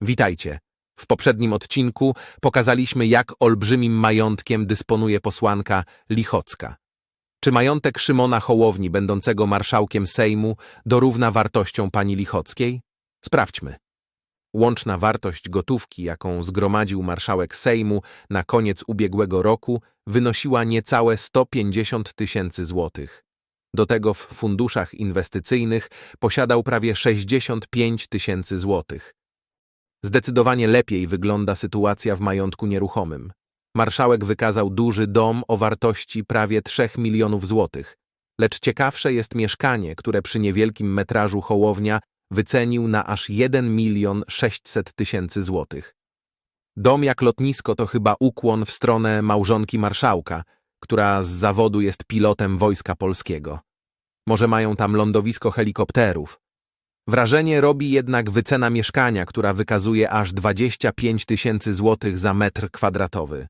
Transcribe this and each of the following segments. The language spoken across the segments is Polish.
Witajcie. W poprzednim odcinku pokazaliśmy, jak olbrzymim majątkiem dysponuje posłanka Lichocka. Czy majątek Szymona Hołowni, będącego marszałkiem Sejmu, dorówna wartością pani Lichockiej? Sprawdźmy. Łączna wartość gotówki, jaką zgromadził marszałek Sejmu na koniec ubiegłego roku, wynosiła niecałe 150 tysięcy złotych. Do tego w funduszach inwestycyjnych posiadał prawie 65 tysięcy złotych. Zdecydowanie lepiej wygląda sytuacja w majątku nieruchomym. Marszałek wykazał duży dom o wartości prawie 3 milionów złotych, lecz ciekawsze jest mieszkanie, które przy niewielkim metrażu Hołownia wycenił na aż 1 milion 600 tysięcy złotych. Dom jak lotnisko to chyba ukłon w stronę małżonki marszałka, która z zawodu jest pilotem Wojska Polskiego. Może mają tam lądowisko helikopterów. Wrażenie robi jednak wycena mieszkania, która wykazuje aż 25 tysięcy złotych za metr kwadratowy.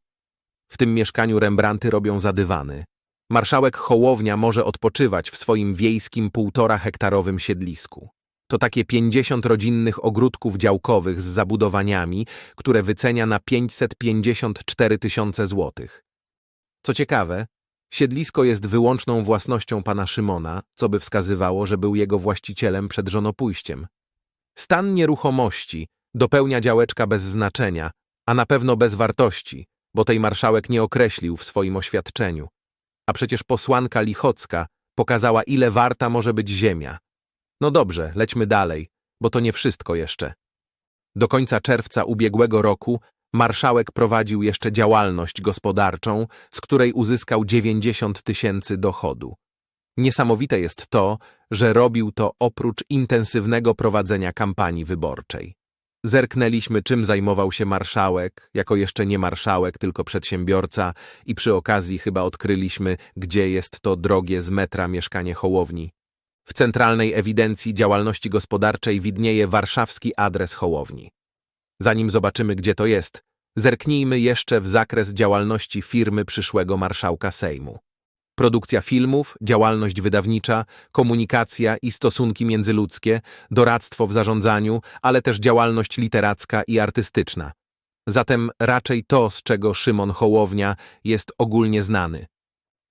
W tym mieszkaniu Rembrandty robią zadywany. Marszałek Hołownia może odpoczywać w swoim wiejskim półtora hektarowym siedlisku. To takie 50 rodzinnych ogródków działkowych z zabudowaniami, które wycenia na 554 tysiące złotych. Co ciekawe, siedlisko jest wyłączną własnością pana Szymona, co by wskazywało, że był jego właścicielem przed żonopójściem. Stan nieruchomości dopełnia działeczka bez znaczenia, a na pewno bez wartości, bo tej marszałek nie określił w swoim oświadczeniu. A przecież posłanka Lichocka pokazała, ile warta może być ziemia. No dobrze, lećmy dalej, bo to nie wszystko jeszcze. Do końca czerwca ubiegłego roku marszałek prowadził jeszcze działalność gospodarczą, z której uzyskał 90 tysięcy dochodu. Niesamowite jest to, że robił to oprócz intensywnego prowadzenia kampanii wyborczej. Zerknęliśmy, czym zajmował się marszałek, jako jeszcze nie marszałek, tylko przedsiębiorca i przy okazji chyba odkryliśmy, gdzie jest to drogie z metra mieszkanie Hołowni. W centralnej ewidencji działalności gospodarczej widnieje warszawski adres Hołowni. Zanim zobaczymy, gdzie to jest, zerknijmy jeszcze w zakres działalności firmy przyszłego marszałka Sejmu. Produkcja filmów, działalność wydawnicza, komunikacja i stosunki międzyludzkie, doradztwo w zarządzaniu, ale też działalność literacka i artystyczna. Zatem raczej to, z czego Szymon Hołownia jest ogólnie znany.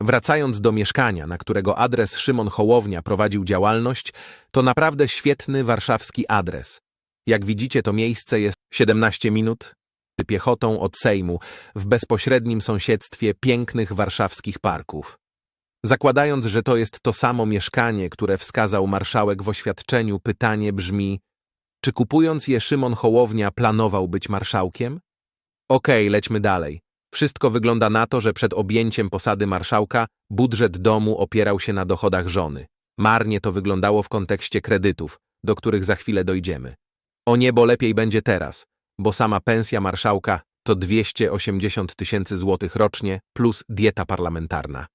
Wracając do mieszkania, na którego adres Szymon Hołownia prowadził działalność, to naprawdę świetny warszawski adres. Jak widzicie, to miejsce jest 17 minut piechotą od Sejmu, w bezpośrednim sąsiedztwie pięknych warszawskich parków. Zakładając, że to jest to samo mieszkanie, które wskazał marszałek w oświadczeniu, pytanie brzmi, czy kupując je Szymon Hołownia planował być marszałkiem? Okej, lećmy dalej. Wszystko wygląda na to, że przed objęciem posady marszałka budżet domu opierał się na dochodach żony. Marnie to wyglądało w kontekście kredytów, do których za chwilę dojdziemy. O niebo lepiej będzie teraz, bo sama pensja marszałka to 280 tysięcy złotych rocznie plus dieta parlamentarna.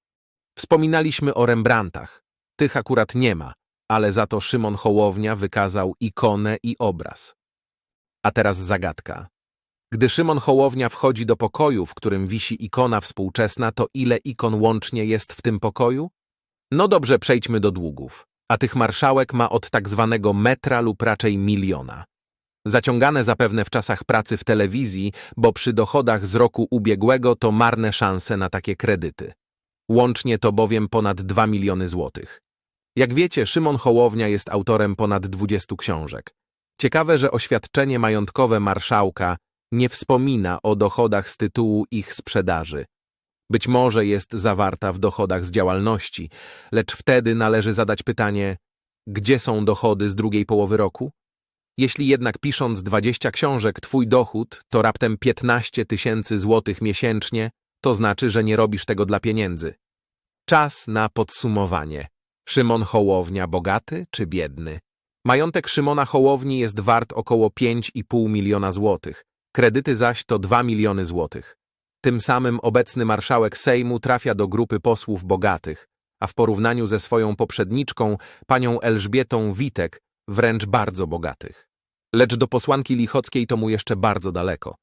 Wspominaliśmy o Rembrandtach. Tych akurat nie ma, ale za to Szymon Hołownia wykazał ikonę i obraz. A teraz zagadka. Gdy Szymon Hołownia wchodzi do pokoju, w którym wisi ikona współczesna, to ile ikon łącznie jest w tym pokoju? No dobrze, przejdźmy do długów. A tych marszałek ma od tak zwanego metra lub raczej miliona. Zaciągane zapewne w czasach pracy w telewizji, bo przy dochodach z roku ubiegłego to marne szanse na takie kredyty. Łącznie to bowiem ponad 2 miliony złotych. Jak wiecie, Szymon Hołownia jest autorem ponad 20 książek. Ciekawe, że oświadczenie majątkowe marszałka nie wspomina o dochodach z tytułu ich sprzedaży. Być może jest zawarta w dochodach z działalności, lecz wtedy należy zadać pytanie, gdzie są dochody z drugiej połowy roku? Jeśli jednak pisząc 20 książek twój dochód to raptem 15 tysięcy złotych miesięcznie, to znaczy, że nie robisz tego dla pieniędzy. Czas na podsumowanie. Szymon Hołownia bogaty czy biedny? Majątek Szymona Hołowni jest wart około 5,5 miliona złotych. Kredyty zaś to 2 miliony złotych. Tym samym obecny marszałek Sejmu trafia do grupy posłów bogatych, a w porównaniu ze swoją poprzedniczką, panią Elżbietą Witek, wręcz bardzo bogatych. Lecz do posłanki Lichockiej to mu jeszcze bardzo daleko.